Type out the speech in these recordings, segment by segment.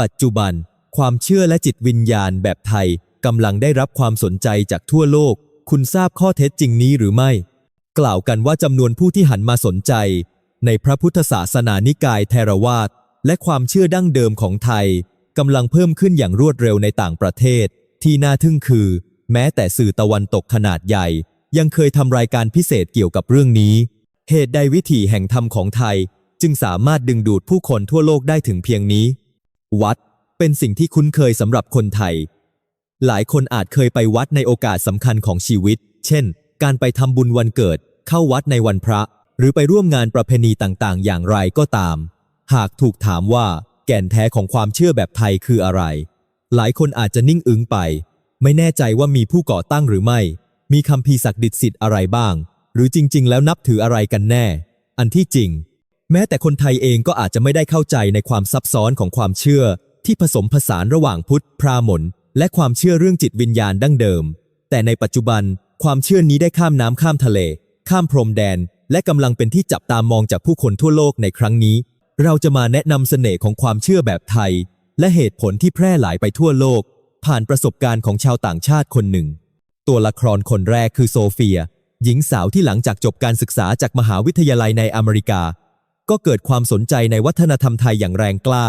ปัจจุบัน ความเชื่อและจิตวิญญาณแบบไทยกำลังได้รับความสนใจจากทั่วโลก คุณทราบข้อเท็จจริงนี้หรือไม่ กล่าวกันว่าจำนวนผู้ที่หันมาสนใจ ในพระพุทธศาสนานิกายเทรวาสและความเชื่อดั้งเดิมของไทยกำลังเพิ่มขึ้นอย่างรวดเร็วในต่างประเทศ ที่น่าทึ่งคือ แม้แต่สื่อตะวันตกขนาดใหญ่ ยังเคยทำรายการพิเศษเกี่ยวกับเรื่องนี้ เหตุใดวิถีแห่งธรรมของไทย จึงสามารถดึงดูดผู้คนทั่วโลกได้ถึงเพียงนี้ วัด เป็นสิ่งที่คุ้นเคยสำหรับคนไทย หลายคนอาจเคยไปวัดในโอกาสสำคัญของชีวิต เช่น การไปทำบุญวันเกิด เข้าวัดในวันพระ หรือไปร่วมงานประเพณีต่างๆ อย่างไรก็ตาม หากถูกถามว่าแก่นแท้ของความเชื่อแบบไทยคืออะไร หลายคนอาจจะนิ่งอึ้งไป ไม่แน่ใจว่ามีผู้ก่อตั้งหรือไม่ มีคำพีศักดิ์สิทธิ์อะไรบ้าง หรือจริง ๆ แล้วนับถืออะไรกันแน่ อันที่จริง แม้แต่คนไทยเองก็อาจจะไม่ได้เข้าใจในความซับซ้อนของความเชื่อ ที่ผสมผสานระหว่างพุทธ พราหมณ์และความเชื่อเรื่องจิตวิญญาณดั้งเดิม แต่ในปัจจุบันความเชื่อนี้ได้ข้ามน้ำข้ามทะเล ข้ามพรมแดน และกำลังเป็นที่จับตามองจากผู้คนทั่วโลกในครั้งนี้ เราจะมาแนะนำเสน่ห์ของความเชื่อแบบไทย และเหตุผลที่แพร่หลายไปทั่วโลก ผ่านประสบการณ์ของชาวต่างชาติคนหนึ่ง ตัวละครคนแรกคือโซเฟีย หญิงสาวที่หลังจากจบการศึกษาจากมหาวิทยาลัยในอเมริกา ก็เกิดความสนใจในวัฒนธรรมไทยอย่างแรงกล้า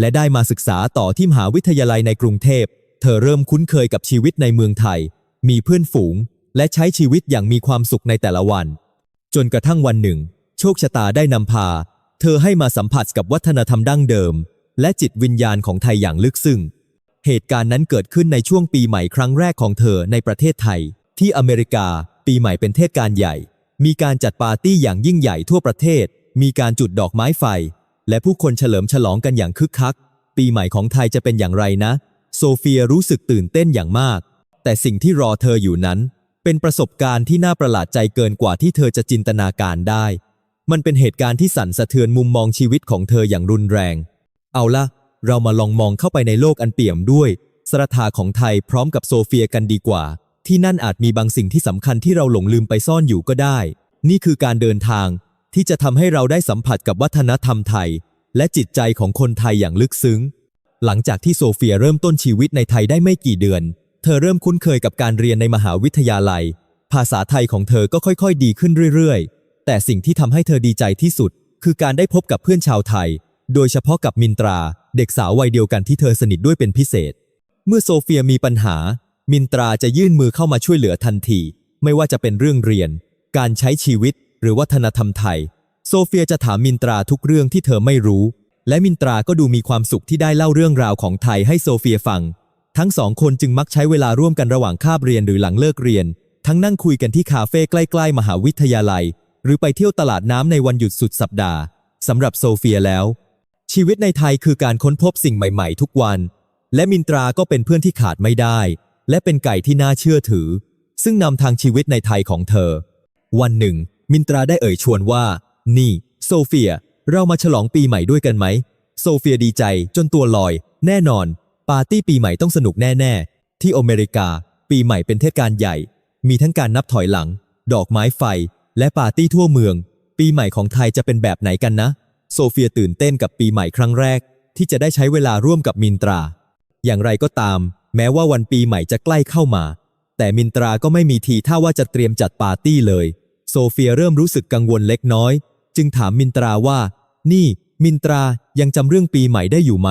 และได้มาศึกษาต่อที่มหาวิทยาลัยในกรุงเทพ เธอเริ่มคุ้นเคยกับชีวิตในเมืองไทย มีเพื่อนฝูง และใช้ชีวิตอย่างมีความสุขในแต่ละวัน จนกระทั่งวันหนึ่ง โชคชะตาได้นำพา เธอให้มาสัมผัสกับวัฒนธรรมดั้งเดิม และจิตวิญญาณของไทยอย่างลึกซึ้งเหตุการณ์นั้นเกิดขึ้นในช่วงปีใหม่ครั้งแรกของเธอในประเทศไทย ที่อเมริกา ปีใหม่เป็นเทศกาลใหญ่ มีการจัดปาร์ตี้อย่างยิ่งใหญ่ทั่วประเทศ มีการจุดดอกไม้ไฟ และผู้คนเฉลิมฉลองกันอย่างคึกคัก ปีใหม่ของไทยจะเป็นอย่างไรนะ โซเฟียรู้สึกตื่นเต้นอย่างมาก แต่สิ่งที่รอเธออยู่นั้น เป็นประสบการณ์ที่น่าประหลาดใจเกินกว่าที่เธอจะจินตนาการได้ มันเป็นเหตุการณ์ที่สั่นสะเทือนมุมมองชีวิตของเธออย่างรุนแรง เอาละเรามาลองมองเข้าไปในโลกอันเปี่ยมด้วย สรถาของไทยพร้อมกับโซเฟียกันดีกว่า ที่นั่นอาจมีบางสิ่งที่สำคัญที่เราหลงลืมไปซ่อนอยู่ก็ได้ นี่คือการเดินทาง ที่จะทำให้เราได้สัมผัสกับวัฒนธรรมไทย และจิตใจของคนไทยอย่างลึกซึ้ง หลังจากที่โซเฟียเริ่มต้นชีวิตในไทยได้ไม่กี่เดือน เธอเริ่มคุ้นเคยกับการเรียนในมหาวิทยาลัย ภาษาไทยของเธอก็ค่อยๆ ดีขึ้นเรื่อยๆ แต่สิ่งที่ทำให้เธอดีใจที่สุด คือการได้พบกับเพื่อนชาวไทย โดยเฉพาะกับมินตรา เด็กสาววัยเดียวกันที่เธอสนิทด้วยเป็นพิเศษ เมื่อโซเฟียมีปัญหา มินตราจะยื่นมือเข้ามาช่วยเหลือทันที ไม่ว่าจะเป็นเรื่องเรียน การใช้ชีวิต หรือวัฒนธรรมไทย โซเฟียจะถามมินตราทุกเรื่องที่เธอไม่รู้ และมินตราก็ดูมีความสุขที่ได้เล่าเรื่องราวของไทยให้โซเฟียฟัง ทั้งสองคนจึงมักใช้เวลาร่วมกันระหว่างคาบเรียนหรือหลังเลิกเรียน ทั้งนั่งคุยกันที่คาเฟ่ใกล้ๆ มหาวิทยาลัย หรือไปเที่ยวตลาดน้ำในวันหยุดสุดสัปดาห์สำหรับโซเฟียแล้ว ชีวิตในไทยคือการค้นพบสิ่งใหม่ๆ ทุกวัน และมินตราก็เป็นเพื่อนที่ขาดไม่ได้ และเป็นไก่ที่น่าเชื่อถือ ซึ่งนำทางชีวิตในไทยของเธอ วันหนึ่ง มินตราได้เอ่ยชวนว่า นี่ โซเฟีย เรามาฉลองปีใหม่ด้วยกันไหม โซเฟียดีใจจนตัวลอย แน่นอน ปาร์ตี้ปีใหม่ต้องสนุกแน่ๆ ที่อเมริกา ปีใหม่เป็นเทศกาลใหญ่ มีทั้งการนับถอยหลัง ดอกไม้ไฟ และปาร์ตี้ทั่วเมือง ปีใหม่ของไทยจะเป็นแบบไหนกันนะ โซเฟียตื่นเต้นกับปีใหม่ครั้งแรก ที่จะได้ใช้เวลาร่วมกับมินตรา อย่างไรก็ตาม แม้ว่าวันปีใหม่จะใกล้เข้ามา แต่มินตราก็ไม่มีทีท่าว่าจะเตรียมจัดปาร์ตี้เลย โซเฟียเริ่มรู้สึกกังวลเล็กน้อย จึงถามมินตราว่า นี่ มินตรายังจำเรื่องปีใหม่ได้อยู่ไหม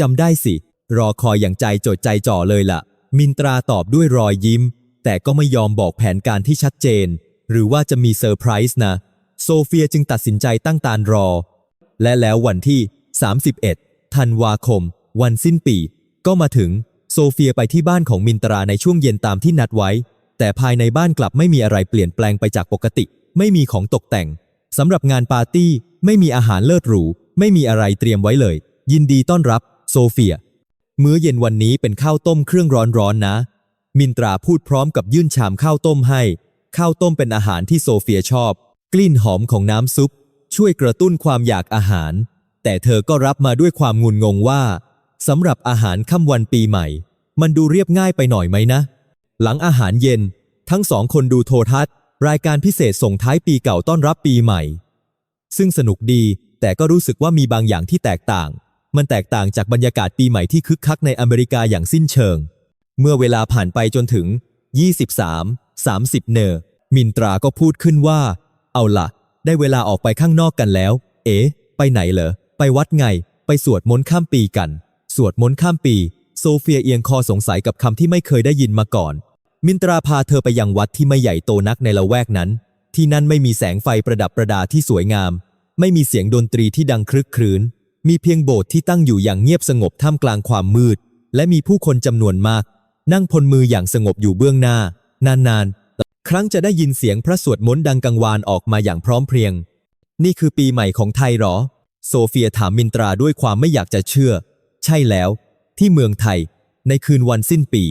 จำได้สิ รอคอยอย่างใจจดใจจ่อเลยล่ะ มินตราตอบด้วยรอยยิ้ม แต่ก็ไม่ยอมบอกแผนการที่ชัดเจน หรือว่าจะมีเซอร์ไพรส์นะ โซเฟียจึงตัดสินใจตั้งตารอ และแล้ววันที่ 31 ธันวาคม วันสิ้นปี ก็มาถึง โซเฟียไปที่บ้านของมินตราในช่วงเย็นตามที่นัดไว้ แต่ภายในบ้านกลับไม่มีอะไรเปลี่ยนแปลงไปจากปกติ ไม่มีของตกแต่งสำหรับงานปาร์ตี้ ไม่มีอาหารเลิศหรู ไม่มีอะไรเตรียมไว้เลย ยินดีต้อนรับ โซเฟีย มื้อเย็นวันนี้เป็นข้าวต้มเครื่องร้อนๆนะ มินตราพูดพร้อมกับยื่นชามข้าวต้มให้ ข้าวต้มเป็นอาหารที่โซเฟียชอบ กลิ่นหอมของน้ำซุป ช่วยกระตุ้นความอยากอาหาร แต่เธอก็รับมาด้วยความงุนงงว่าสำหรับอาหารค่ำวันปีใหม่ มันดูเรียบง่ายไปหน่อยไหมนะ หลังอาหารเย็น ทั้งสองคนดูโทรทัศน์ รายการพิเศษส่งท้ายปีเก่าต้อนรับปีใหม่ ซึ่งสนุกดีแต่ก็รู้สึกว่ามีบางอย่างที่แตกต่าง มันแตกต่างจากบรรยากาศปีใหม่ที่คึกคักในอเมริกาอย่างสิ้นเชิง เมื่อเวลาผ่านไปจนถึง 23 30 เนอร์มินตราก็พูดขึ้นว่า เอาล่ะได้เวลาออกไปข้างนอกกันแล้ว เอ๊ะไปไหนเหรอ ไปวัดไง ไปสวดมนต์ข้ามปีกัน สวดมนต์ข้ามปี โซเฟียเอียงคอสงสัยกับคำที่ไม่เคยได้ยินมาก่อน มินตราพาเธอไปยังวัดที่ไม่ใหญ่โตนักในละแวกนั้น ที่นั่นไม่มีแสงไฟประดับประดาที่สวยงาม ไม่มีเสียงดนตรีที่ดังครึกครื้น มีเพียงโบสถ์ที่ตั้งอยู่อย่างเงียบสงบท่ามกลางความมืด และมีผู้คนจำนวนมาก นั่งพนมืออย่างสงบอยู่เบื้องหน้า นานๆ ครั้งจะได้ยินเสียงพระสวดมนต์ดังกังวานออกมาอย่างพร้อมเพรียง นี่คือปีใหม่ของไทยหรอ โซเฟียถามมินตราด้วยความไม่อยากจะเชื่อ ใช่แล้ว ที่เมืองไทย ในคืนวันสิ้นปี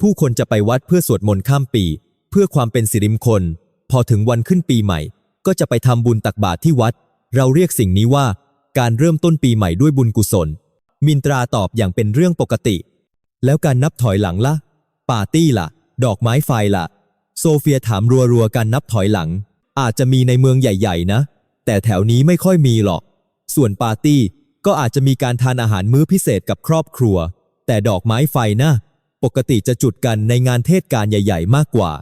ผู้คนจะไปวัดเพื่อสวดมนต์ข้ามปี เพื่อความเป็นสิริมงคล พอถึงวันขึ้นปีใหม่ ก็จะไปทำบุญตักบาตรที่วัด เราเรียกสิ่งนี้ว่า การเริ่มต้นปีใหม่ด้วยบุญกุศล มินตราตอบอย่างเป็นเรื่องปกติ แล้วการนับถอยหลังละ่ะ ปาร์ตี้ล่ะ ดอกไม้ไฟล่ะ โซเฟียถามรัวๆการนับถอยหลัง อาจจะมีในเมืองใหญ่ๆ นะ แต่แถวนี้ไม่ค่อยมีหรอก ส่วนปาร์ตี้ก็อาจจะมีการทานอาหารมื้อพิเศษกับครอบครัว แต่ดอกไม้ไฟน่ะ ปกติจะจุดกันในงานเทศกาลใหญ่ ๆ มากกว่า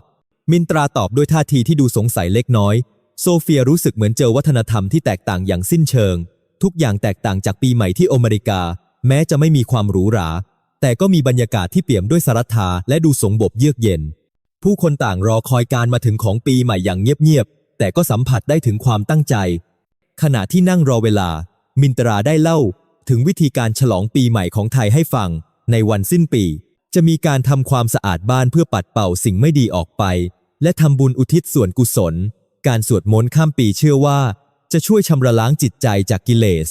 มินตราตอบด้วยท่าทีที่ดูสงสัยเล็กน้อย โซเฟียรู้สึกเหมือนเจอวัฒนธรรมที่แตกต่างอย่างสิ้นเชิง ทุกอย่างแตกต่างจากปีใหม่ที่อเมริกา แม้จะไม่มีความหรูหรา แต่ก็มีบรรยากาศที่เปี่ยมด้วยสรัทธาและดูสงบเยือกเย็น ผู้คนต่างรอคอยการมาถึงของปีใหม่อย่างเงียบๆแต่ก็สัมผัสได้ถึงความตั้งใจ ขณะที่นั่งรอเวลา มินตราได้เล่า ถึงวิธีการฉลองปีใหม่ของไทยให้ฟัง ในวันสิ้นปี จะมีการทำความสะอาดบ้านเพื่อปัดเป่าสิ่งไม่ดีออกไป และทำบุญอุทิศส่วนกุศล การสวดมนต์ข้ามปีเชื่อว่า จะช่วยชำระล้างจิตใจจากกิเลส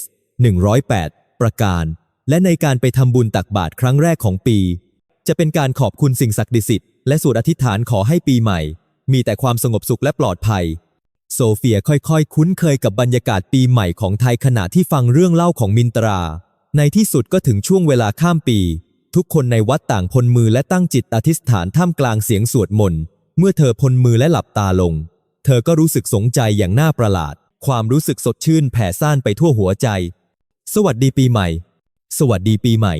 108 ประการ และในการไปทำบุญตักบาตรครั้งแรกของปี จะเป็นการขอบคุณสิ่งศักดิ์สิทธิ์และสวดอธิษฐานขอให้ปีใหม่ มีแต่ความสงบสุขและปลอดภัย โซเฟียค่อยๆ คุ้นเคยกับบรรยากาศปีใหม่ของไทยขณะที่ฟังเรื่องเล่าของมินตรา ในที่สุดก็ถึงช่วงเวลาข้ามปี ทุกคนในวัดต่างพนมือและตั้งจิตอธิษฐานท่ามกลางเสียงสวดมนต์เมื่อเธอพนมือและหลับตาลง เธอก็รู้สึกสงใจอย่างน่าประหลาด ความรู้สึกสดชื่นแผ่ซ่านไปทั่วหัวใจ สวัสดีปีใหม่ สวัสดีปีใหม่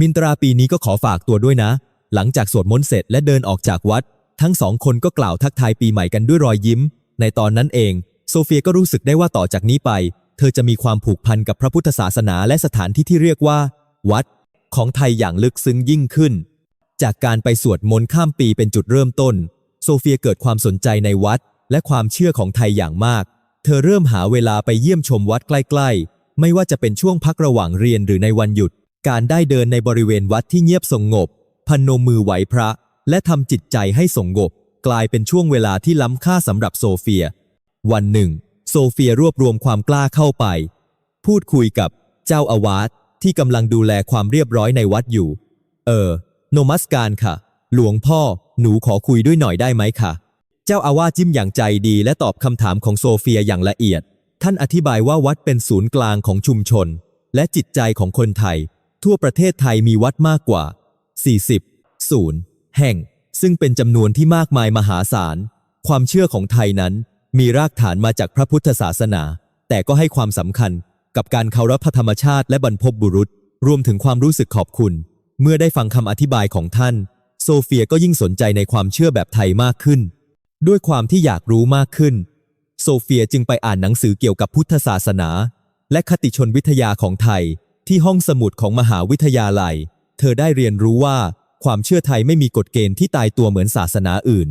มินตราปีนี้ก็ขอฝากตัวด้วยนะ หลังจากสวดมนต์เสร็จและเดินออกจากวัด ทั้งสองคนก็กล่าวทักทายปีใหม่กันด้วยรอยยิ้ม ในตอนนั้นเอง โซเฟียก็รู้สึกได้ว่าต่อจากนี้ไป เธอจะมีความผูกพันกับพระพุทธศาสนาและสถานที่ที่เรียกว่า วัด ของไทยอย่างลึกซึ้งยิ่งขึ้น จากการไปสวดมนต์ข้ามปีเป็นจุดเริ่มต้น โซเฟียเกิดความสนใจในวัด และความเชื่อของไทยอย่างมาก เธอเริ่มหาเวลาไปเยี่ยมชมวัดใกล้ๆ ไม่ว่าจะเป็นช่วงพักระหว่างเรียนหรือในวันหยุด การได้เดินในบริเวณวัดที่เงียบสงบ พนมมือไหวพระ และทำจิตใจให้สงบ กลายเป็นช่วงเวลาที่ล้ำค่าสำหรับโซเฟีย วันหนึ่ง โซเฟียรวบรวมความกล้าเข้าไป พูดคุยกับเจ้าอาวาส ที่กำลังดูแลความเรียบร้อยในวัดอยู่ เออ โนมัสการค่ะ หลวงพ่อ หนูขอคุยด้วยหน่อยได้ไหมค่ะ เจ้าอาวาสจิ้มอย่างใจดีและตอบคำถามของโซเฟียอย่างละเอียด ท่านอธิบายว่าวัดเป็นศูนย์กลางของชุมชน และจิตใจของคนไทย ทั่วประเทศไทยมีวัดมากกว่า 40ศูนย์แห่ง ซึ่งเป็นจำนวนที่มากมายมหาศาล ความเชื่อของไทยนั้น มีรากฐานมาจากพระพุทธศาสนา แต่ก็ให้ความสำคัญ กับการเคารพธรรมชาติและบรรพบุรุษ รวมถึงความรู้สึกขอบคุณ เมื่อได้ฟังคำอธิบายของท่าน โซเฟียก็ยิ่งสนใจในความเชื่อแบบไทยมากขึ้น ด้วยความที่อยากรู้มากขึ้น โซเฟียจึงไปอ่านหนังสือเกี่ยวกับพุทธศาสนา และคติชนวิทยาของไทย ที่ห้องสมุดของมหาวิทยาลัย เธอได้เรียนรู้ว่า ความเชื่อไทยไม่มีกฎเกณฑ์ที่ตายตัวเหมือนศาสนาอื่น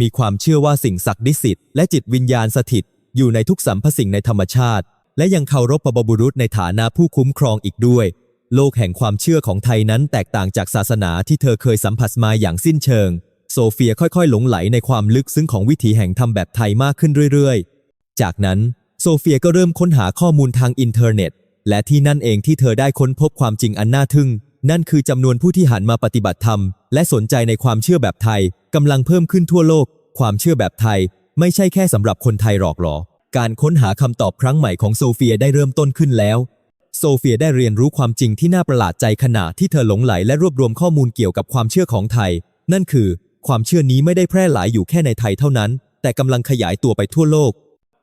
มีความเชื่อว่าสิ่งศักดิ์สิทธิ์และจิตวิญญาณสถิตอยู่ในทุกสรรพสิ่งในธรรมชาติ และยังเคารพบบุรุษในฐานะผู้คุ้มครองอีกด้วย โลกแห่งความเชื่อของไทยนั้นแตกต่างจากศาสนาที่เธอเคยสัมผัสมาอย่างสิ้นเชิง โซเฟียค่อยๆ หลงไหลในความลึกซึ้งของวิถีแห่งธรรมแบบไทยมากขึ้นเรื่อยๆ จากนั้นโซเฟียก็เริ่มค้นหาข้อมูลทางอินเทอร์เน็ต และที่นั่นเองที่เธอได้ค้นพบความจริงอันน่าทึ่ง นั่นคือจำนวนผู้ที่หันมาปฏิบัติธรรม และสนใจในความเชื่อแบบไทยกำลังเพิ่มขึ้นทั่วโลก ความเชื่อแบบไทย ไม่ใช่แค่สำหรับคนไทยหรอกหรอ การค้นหาคำตอบครั้งใหม่ของโซเฟียได้เริ่มต้นขึ้นแล้ว โซเฟียได้เรียนรู้ความจริงที่น่าประหลาดใจขณะที่เธอหลงไหลและรวบรวมข้อมูลเกี่ยวกับความเชื่อของไทย นั่นคือ ความเชื่อนี้ไม่ได้แพร่หลายอยู่แค่ในไทยเท่านั้น แต่กำลังขยายตัวไปทั่วโลก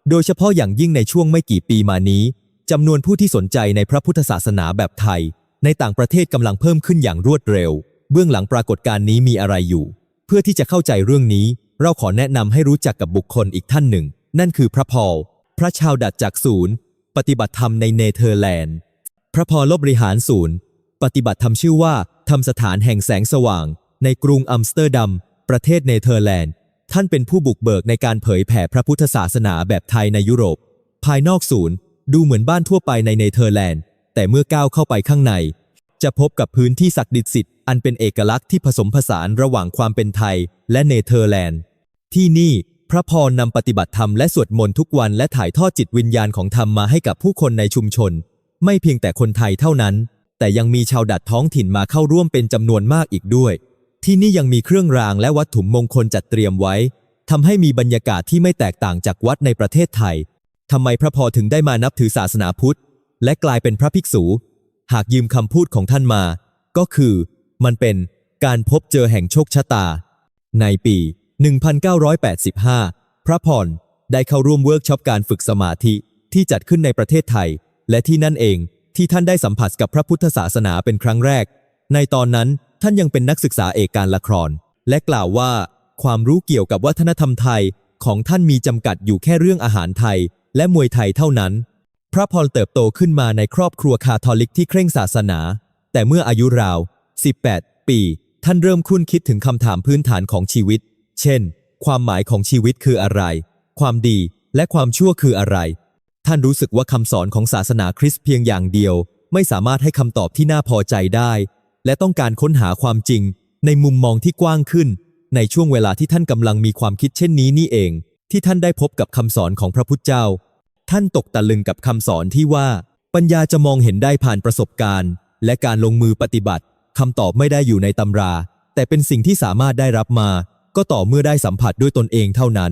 โดยเฉพาะอย่างยิ่งในช่วงไม่กี่ปีมานี้จำนวนผู้ที่สนใจในพระพุทธศาสนาแบบไทย ในต่างประเทศกำลังเพิ่มขึ้นอย่างรวดเร็ว เบื้องหลังปรากฏการณ์นี้มีอะไรอยู่ เพื่อที่จะเข้าใจเรื่องนี้ เราขอแนะนำให้รู้จักกับบุคคลอีกท่านหนึ่ง นั่นคือพระพอลพระชาวดัดจากศูนย์ ปฏิบัติธรรมในเนเธอร์แลนด์ พระพรลบริหารศูนย์ ปฏิบัติธรรมชื่อว่าธรรมสถานแห่งแสงสว่าง ในกรุงอัมสเตอร์ดัม ประเทศเนเธอร์แลนด์ ท่านเป็นผู้บุกเบิกในการเผยแผ่พระพุทธศาสนาแบบไทยในยุโรป ภายนอกศูนย์ ดูเหมือนบ้านทั่วไปในเนเธอร์แลนด์ แต่เมื่อก้าวเข้าไปข้างใน จะพบกับพื้นที่ศักดิ์สิทธิ์อันเป็นเอกลักษณ์ที่ผสมผสานระหว่างความเป็นไทยและเนเธอร์แลนด์ ที่นี่ พระพรนำปฏิบัติธรรมและสวดมนต์ทุกวันและถ่ายทอดจิตวิญญาณของธรรมมาให้กับผู้คนในชุมชน ไม่เพียงแต่คนไทยเท่านั้น แต่ยังมีชาวดัดท้องถิ่นมาเข้าร่วมเป็นจำนวนมากอีกด้วย ที่นี่ยังมีเครื่องรางและวัตถุมงคลจัดเตรียมไว้ทำให้มีบรรยากาศที่ไม่แตกต่างจากวัดในประเทศไทยทำไมพระพรถึงได้มานับถือศาสนาพุทธ และกลายเป็นพระภิกษุ หากยืมคำพูดของท่านมา ก็คือ มันเป็นการพบเจอแห่งโชคชะตา ในปี 1985 พระพรได้เข้าร่วมเวิร์กช็อปการฝึกสมาธิที่จัดขึ้นในประเทศไทย และที่นั่นเองที่ท่านได้สัมผัสกับพระพุทธศาสนาเป็นครั้งแรก ในตอนนั้นท่านยังเป็นนักศึกษาเอกการละคร และกล่าวว่า ความรู้เกี่ยวกับวัฒนธรรมไทยของท่านมีจำกัดอยู่แค่เรื่องอาหารไทย และมวยไทยเท่านั้น พระพรเติบโตขึ้นมาในครอบครัวคาทอลิกที่เคร่งศาสนา แต่เมื่ออายุราว 18 ปี ท่านเริ่มคุ้นคิดถึงคำถามพื้นฐานของชีวิต เช่น ความหมายของชีวิตคืออะไร ความดีและความชั่วคืออะไร ท่านรู้สึกว่าคำสอนของศาสนาคริสต์เพียงอย่างเดียว ไม่สามารถให้คำตอบที่น่าพอใจได้ และต้องการค้นหาความจริง ในมุมมองที่กว้างขึ้น ในช่วงเวลาที่ท่านกำลังมีความคิดเช่นนี้นี่เอง ที่ท่านได้พบกับคำสอนของพระพุทธเจ้า ท่านตกตะลึงกับคำสอนที่ว่า ปัญญาจะมองเห็นได้ผ่านประสบการณ์ และการลงมือปฏิบัติคำตอบไม่ได้อยู่ในตำรา แต่เป็นสิ่งที่สามารถได้รับมา ก็ต่อเมื่อได้สัมผัสด้วยตนเองเท่านั้น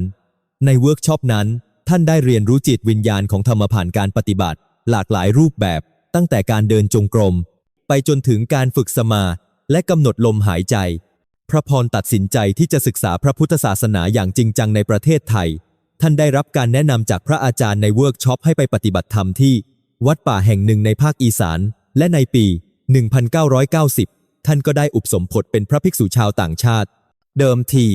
ในเวิร์กช็อปนั้น ท่านได้เรียนรู้จิตวิญญาณของธรรมผ่านการปฏิบัติ หลากหลายรูปแบบ ตั้งแต่การเดินจงกรม ไปจนถึงการฝึกสมา และกำหนดลมหายใจ พระพรตัดสินใจที่จะศึกษาพระพุทธศาสนาอย่างจริงจังในประเทศไทย ท่านได้รับการแนะนำจากพระอาจารย์ในเวิร์กช็อปให้ไปปฏิบัติธรรมที่ วัดป่าแห่งหนึ่งในภาคอีสาน และในปี 1990 ท่านก็ได้อุปสมบทเป็นพระภิกษุชาวต่างชาติ เดิมที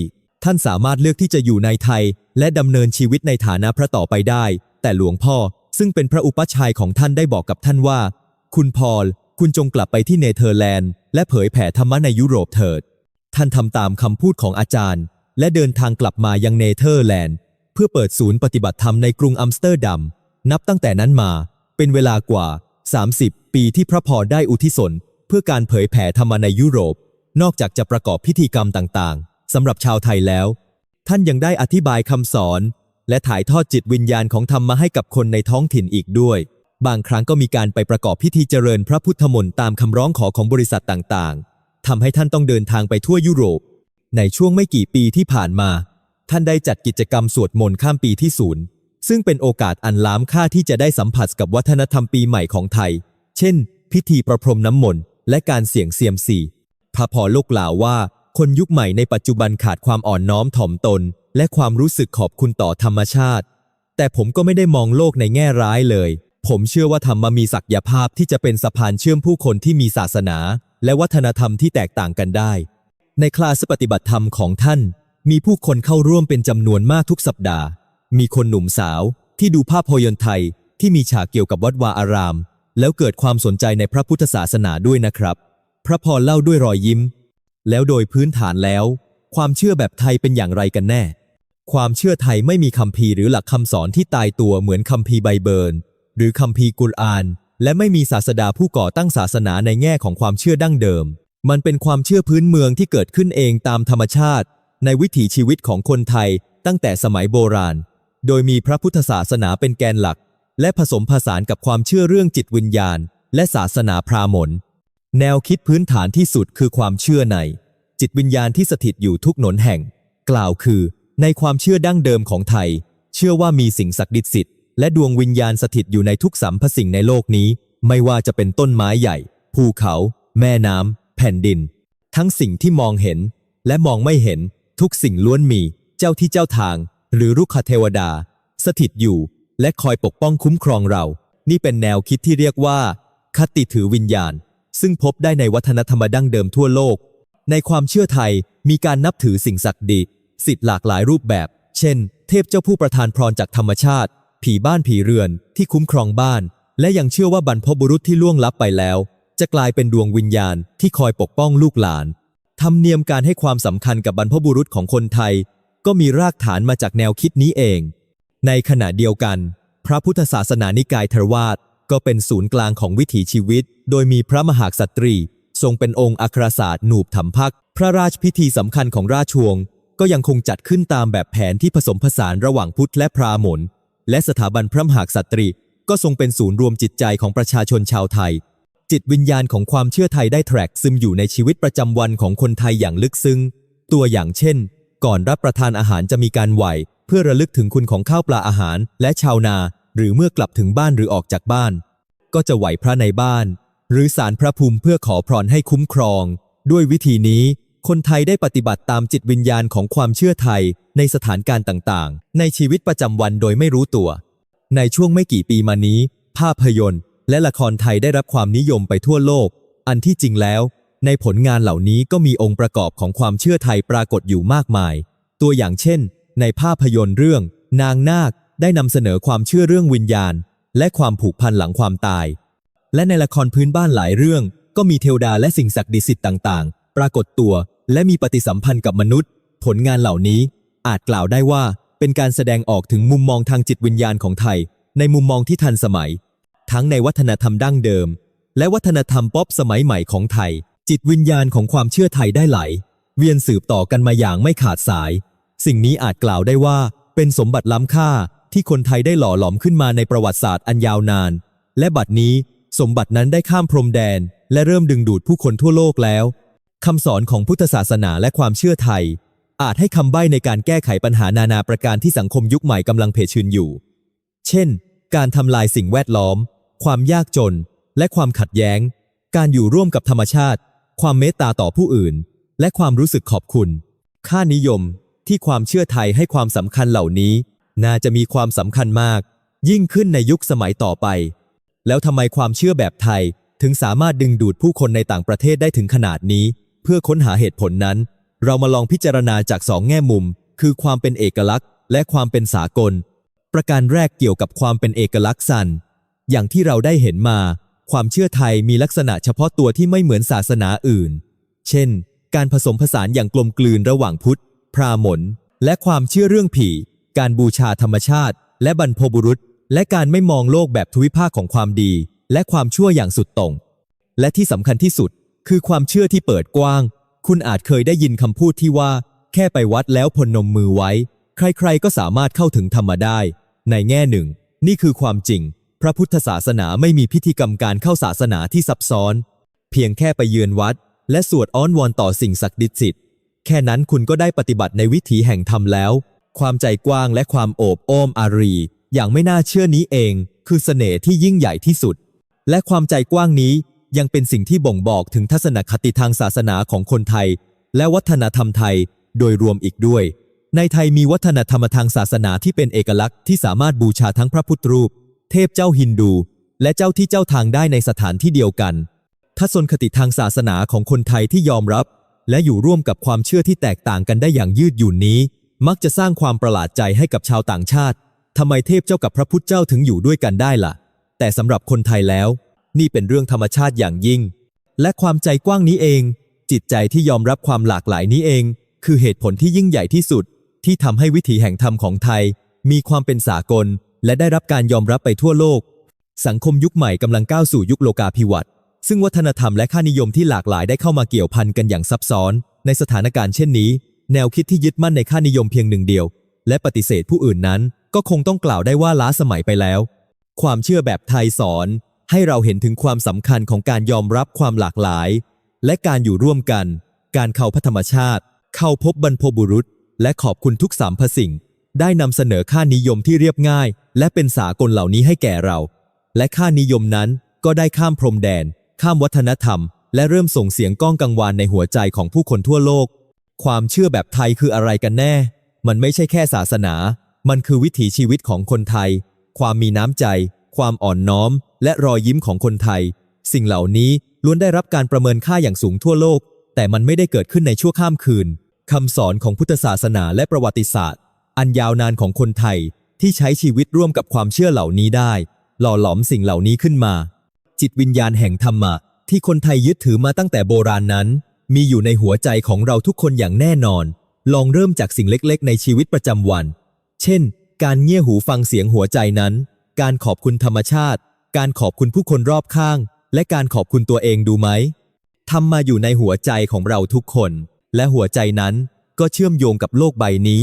ท่านสามารถเลือกที่จะอยู่ในไทย และดำเนินชีวิตในฐานะพระต่อไปได้ แต่หลวงพ่อซึ่งเป็นพระอุปชฌายของท่านได้บอกกับท่านว่า คุณพอลคุณจงกลับไปที่เนเธอร์แลนด์ และเผยแผ่ธรรมะในยุโรปเถิด ท่านทำตามคำพูดของอาจารย์ และเดินทางกลับมายังเนเธอร์แลนด์ เพื่อเปิดศูนย์ปฏิบัติธรรมในกรุงอัมสเตอร์ดัม นับตั้งแต่นั้นมา เป็นเวลากว่า 30 ปีที่พระพรได้อุทิศนเพื่อการเผยแผ่ธรรมะในยุโรป นอกจากจะประกอบพิธีกรรมต่างๆสำหรับชาวไทยแล้ว ท่านยังได้อธิบายคำสอน และถ่ายทอดจิตวิญญาณของธรรมมาให้กับคนในท้องถิ่นอีกด้วย บางครั้งก็มีการไปประกอบพิธีเจริญพระพุทธมนต์ตามคำร้องขอของบริษัทต่างๆทำให้ท่านต้องเดินทางไปทั่วยุโรป ในช่วงไม่กี่ปีที่ผ่านมา ท่านได้จัดกิจกรรมสวดมนต์ข้ามปีที่ศูนย์ซึ่งเป็นโอกาสอันล้ำค่าที่จะได้สัมผัสกับวัฒนธรรมปีใหม่ของไทย เช่น พิธีประพรมน้ำมนต์และการเสี่ยงเซียมซี พระพรโลกกล่าวว่า คนยุคใหม่ในปัจจุบันขาดความอ่อนน้อมถ่อมตน และความรู้สึกขอบคุณต่อธรรมชาติ แต่ผมก็ไม่ได้มองโลกในแง่ร้ายเลย ผมเชื่อว่าธรรมมีศักยภาพที่จะเป็นสะพานเชื่อมผู้คนที่มีศาสนา และวัฒนธรรมที่แตกต่างกันได้ ในคลาสปฏิบัติธรรมของท่าน มีผู้คนเข้าร่วมเป็นจำนวนมากทุกสัปดาห์ มีคนหนุ่มสาว ที่ดูภาพยนตร์ไทยที่มีฉากเกี่ยวกับวัดวาอาราม แล้วเกิดความสนใจในพระพุทธศาสนาด้วยนะครับ พระพรเล่าด้วยรอยยิ้ม แล้วโดยพื้นฐานแล้ว ความเชื่อแบบไทยเป็นอย่างไรกันแน่ ความเชื่อไทยไม่มีคำพีร์หรือหลักคำสอนที่ตายตัวเหมือนคำพีร์ไบเบิลหรือคำพีร์กุรอาน และไม่มีศาสดาผู้ก่อตั้งศาสนาในแง่ของความเชื่อดั้งเดิม มันเป็นความเชื่อพื้นเมืองที่เกิดขึ้นเองตามธรรมชาติ ในวิถีชีวิตของคนไทยตั้งแต่สมัยโบราณ โดยมีพระพุทธศาสนาเป็นแกนหลัก และผสมผสานกับความเชื่อเรื่องจิตวิญญาณ และศาสนาพราหมณ์ แนวคิดพื้นฐานที่สุดคือความเชื่อใน จิตวิญญาณที่สถิตอยู่ทุกหนนแห่ง กล่าวคือ ในความเชื่อดั้งเดิมของไทย เชื่อว่ามีสิ่งศักดิ์สิทธิ์และดวงวิญญาณสถิตอยู่ในทุกสัมพสิ่งในโลกนี้ ไม่ว่าจะเป็นต้นไม้ใหญ่ ภูเขา แม่น้ำแผ่นดิน ทั้งสิ่งที่มองเห็น และมองไม่เห็น ทุกสิ่งล้วนมี เจ้าที่เจ้าทาง หรือรุกขเทวดา สถิตอยู่ และคอยปกป้องคุ้มครองเรา นี่เป็นแนวคิดที่เรียกว่า คติถือวิญญาณ ซึ่งพบได้ในวัฒนธรรมดั้งเดิมทั่วโลก ในความเชื่อไทยมีการนับถือสิ่งศักดิ์สิทธิ์สิทธิ์หลากหลายรูปแบบ เช่น เทพเจ้าผู้ประทานพรจากธรรมชาติ ผีบ้านผีเรือนที่คุ้มครองบ้าน และยังเชื่อว่าบรรพบุรุษที่ล่วงลับไปแล้ว จะกลายเป็นดวงวิญญาณที่คอยปกป้องลูกหลานธรรมเนียมการให้ความสำคัญกับบรรพบุรุษของคนไทย ก็มีรากฐานมาจากแนวคิดนี้เอง ในขณะเดียวกัน พระพุทธศาสนานิกายเทรวาส ก็เป็นศูนย์กลางของวิถีชีวิต โดยมีพระมหากษัตรี ทรงเป็นองค์อัครศาสตร์หนูบถำพักพระราชพิธีสำคัญของราชวงศ์ก็ยังคงจัดขึ้นตามแบบแผนที่ผสมผสานระหว่างพุทธและพราหมณ์ และสถาบันพระมหากษัตรีก็ทรงเป็นศูนย์รวมจิตใจของประชาชนชาวไทย จิตวิญญาณของความเชื่อไทยได้แทรกซึมอยู่ในชีวิตประจำวันของคนไทยอย่างลึกซึ้ง ตัวอย่างเช่น ก่อนรับประทานอาหารจะมีการไหว เพื่อระลึกถึงคุณของข้าวปลาอาหารและชาวนา หรือเมื่อกลับถึงบ้านหรือออกจากบ้าน ก็จะไหวพระในบ้าน หรือสารพระภูมิเพื่อขอพรให้คุ้มครอง ด้วยวิธีนี้ คนไทยได้ปฏิบัติตามจิตวิญญาณของความเชื่อไทยในสถานการณ์ต่างๆ ในชีวิตประจำวันโดยไม่รู้ตัว ในช่วงไม่กี่ปีมานี้ ภาพยนตร์ และละครไทยได้รับความนิยมไปทั่วโลก อันที่จริงแล้ว ในผลงานเหล่านี้ก็มีองค์ประกอบของความเชื่อไทยปรากฏอยู่มากมาย ตัวอย่างเช่น ในภาพยนตร์เรื่อง นางนาค ได้นำเสนอความเชื่อเรื่องวิญญาณ และความผูกพันหลังความตาย และในละครพื้นบ้านหลายเรื่อง ก็มีเทวดาและสิ่งศักดิ์สิทธิ์ต่างๆ ปรากฏตัว และมีปฏิสัมพันธ์กับมนุษย์ ผลงานเหล่านี้ อาจกล่าวได้ว่าเป็นการแสดงออกถึงมุมมองทางจิตวิญญาณของไทย ในมุมมองที่ทันสมัย ทั้งในวัฒนธรรมดั้งเดิม และวัฒนธรรมป๊อปสมัยใหม่ของไทย จิตวิญญาณของความเชื่อไทยได้ไหล เวียนสืบต่อกันมาอย่างไม่ขาดสาย สิ่งนี้อาจกล่าวได้ว่าเป็นสมบัติล้ำค่า ที่คนไทยได้หล่อหลอมขึ้นมาในประวัติศาสตร์อันยาวนาน และบัดนี้สมบัตินั้นได้ข้ามพรมแดน และเริ่มดึงดูดผู้คนทั่วโลกแล้วคำสอนของพุทธศาสนาและความเชื่อไทย อาจให้คำใบ้ในการแก้ไขปัญหานานาประการที่สังคมยุคใหม่กำลังเผชิญอยู่ เช่น การทำลายสิ่งแวดล้อม ความยากจน และความขัดแย้ง การอยู่ร่วมกับธรรมชาติ ความเมตตาต่อผู้อื่น และความรู้สึกขอบคุณ ค่านิยมที่ความเชื่อไทยให้ความสำคัญเหล่านี้ น่าจะมีความสำคัญมาก ยิ่งขึ้นในยุคสมัยต่อไป แล้วทำไมความเชื่อแบบไทยถึงสามารถดึงดูดผู้คนในต่างประเทศได้ถึงขนาดนี้ เพื่อค้นหาเหตุผลนั้น เรามาลองพิจารณาจากสองแง่มุม คือความเป็นเอกลักษณ์ และความเป็นสากล ประการแรกเกี่ยวกับความเป็นเอกลักษณ์สันอย่างที่เราได้เห็นมา ความเชื่อไทยมีลักษณะเฉพาะตัวที่ไม่เหมือนศาสนาอื่น เช่น การผสมผสานอย่างกลมกลืนระหว่างพุทธ พราหมณ์และความเชื่อเรื่องผี การบูชาธรรมชาติ และบรรพบุรุษ และการไม่มองโลกแบบทวิภาคของความดี และความชั่วอย่างสุดตรง และที่สำคัญที่สุด คือความเชื่อที่เปิดกว้าง คุณอาจเคยได้ยินคำพูดที่ว่า แค่ไปวัดแล้วพนมมือไว้ ใครๆก็สามารถเข้าถึงธรรมได้ ในแง่หนึ่ง นี่คือความจริง พระพุทธศาสนาไม่มีพิธีกรรมการเข้าศาสนาที่ซับซ้อน เพียงแค่ไปเยือนวัด และสวดอ้อนวอนต่อสิ่งศักดิ์สิทธิ์แค่นั้นคุณก็ได้ปฏิบัติในวิถีแห่งธรรมแล้ว ความใจกว้างและความโอบอ้อมอารี อย่างไม่น่าเชื่อนี้เอง คือเสน่ห์ที่ยิ่งใหญ่ที่สุด และความใจกว้างนี้ยังเป็นสิ่งที่บ่งบอกถึงทัศนคติทางศาสนาของคนไทย และวัฒนธรรมไทยโดยรวมอีกด้วย ในไทยมีวัฒนธรรมทางศาสนาที่เป็นเอกลักษณ์ที่สามารถบูชาทั้งพระพุทธรูป เทพเจ้าฮินดู และเจ้าที่เจ้าทางได้ในสถานที่เดียวกันทัศนคติทางศาสนาของคนไทยที่ยอมรับ และอยู่ร่วมกับความเชื่อที่แตกต่างกันได้อย่างยืดหยุ่นนี้ มักจะสร้างความประหลาดใจให้กับชาวต่างชาติทำไมเทพเจ้ากับพระพุทธเจ้าถึงอยู่ด้วยกันได้ล่ะ แต่สำหรับคนไทยแล้ว นี่เป็นเรื่องธรรมชาติอย่างยิ่ง และความใจกว้างนี้เอง จิตใจที่ยอมรับความหลากหลายนี้เอง คือเหตุผลที่ยิ่งใหญ่ที่สุด ที่ทำให้วิถีแห่งธรรมของไทย มีความเป็นสากล และได้รับการยอมรับไปทั่วโลก สังคมยุคใหม่กำลังก้าวสู่ยุคโลกาภิวัตน์ซึ่งวัฒนธรรมและค่านิยมที่หลากหลายได้เข้ามาเกี่ยวพันกันอย่างซับซ้อน ในสถานการณ์เช่นนี้ แนวคิดที่ยึดมั่นในค่านิยมเพียงหนึ่งเดียว และปฏิเสธผู้อื่นนั้น ก็คงต้องกล่าวได้ว่าล้าสมัยไปแล้ว ความเชื่อแบบไทยสอน ให้เราเห็นถึงความสำคัญของการยอมรับความหลากหลาย และการอยู่ร่วมกัน การเข้าพระธรรมชาติ เข้าพบบรรพบุรุษ และขอบคุณทุกสามพสิ่ง ได้นำเสนอค่านิยมที่เรียบง่าย และเป็นสากลเหล่านี้ให้แก่เรา และค่านิยมนั้นก็ได้ข้ามพรมแดน ข้ามวัฒนธรรม และเริ่มส่งเสียงก้องกังวานในหัวใจของผู้คนทั่วโลก ความเชื่อแบบไทยคืออะไรกันแน่ มันไม่ใช่แค่ศาสนา มันคือวิถีชีวิตของคนไทย ความมีน้ำใจ ความอ่อนน้อม และรอยยิ้มของคนไทย สิ่งเหล่านี้ล้วนได้รับการประเมินค่าอย่างสูงทั่วโลก แต่มันไม่ได้เกิดขึ้นในชั่วข้ามคืนคำสอนของพุทธศาสนาและประวัติศาสตร์ อันยาวนานของคนไทยที่ใช้ชีวิตร่วมกับความเชื่อเหล่านี้ได้ หล่อหลอมสิ่งเหล่านี้ขึ้นมา จิตวิญญาณแห่งธรรมะที่คนไทยยึดถือมาตั้งแต่โบราณนั้น มีอยู่ในหัวใจของเราทุกคนอย่างแน่นอน ลองเริ่มจากสิ่งเล็กๆ ในชีวิตประจำวัน เช่น การเงี่ยหูฟังเสียงหัวใจนั้น การขอบคุณธรรมชาติ การขอบคุณผู้คนรอบข้าง และการขอบคุณตัวเองดูไหมทำมาอยู่ในหัวใจของเราทุกคน และหัวใจนั้นก็เชื่อมโยงกับโลกใบนี้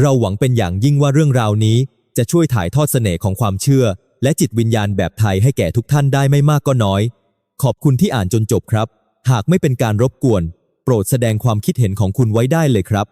เราหวังเป็นอย่างยิ่งว่าเรื่องราวนี้ จะช่วยถ่ายทอดเสน่ห์ของความเชื่อ และจิตวิญญาณแบบไทยให้แก่ทุกท่านได้ไม่มากก็น้อย ขอบคุณที่อ่านจนจบครับ หากไม่เป็นการรบกวน โปรดแสดงความคิดเห็นของคุณไว้ได้เลยครับ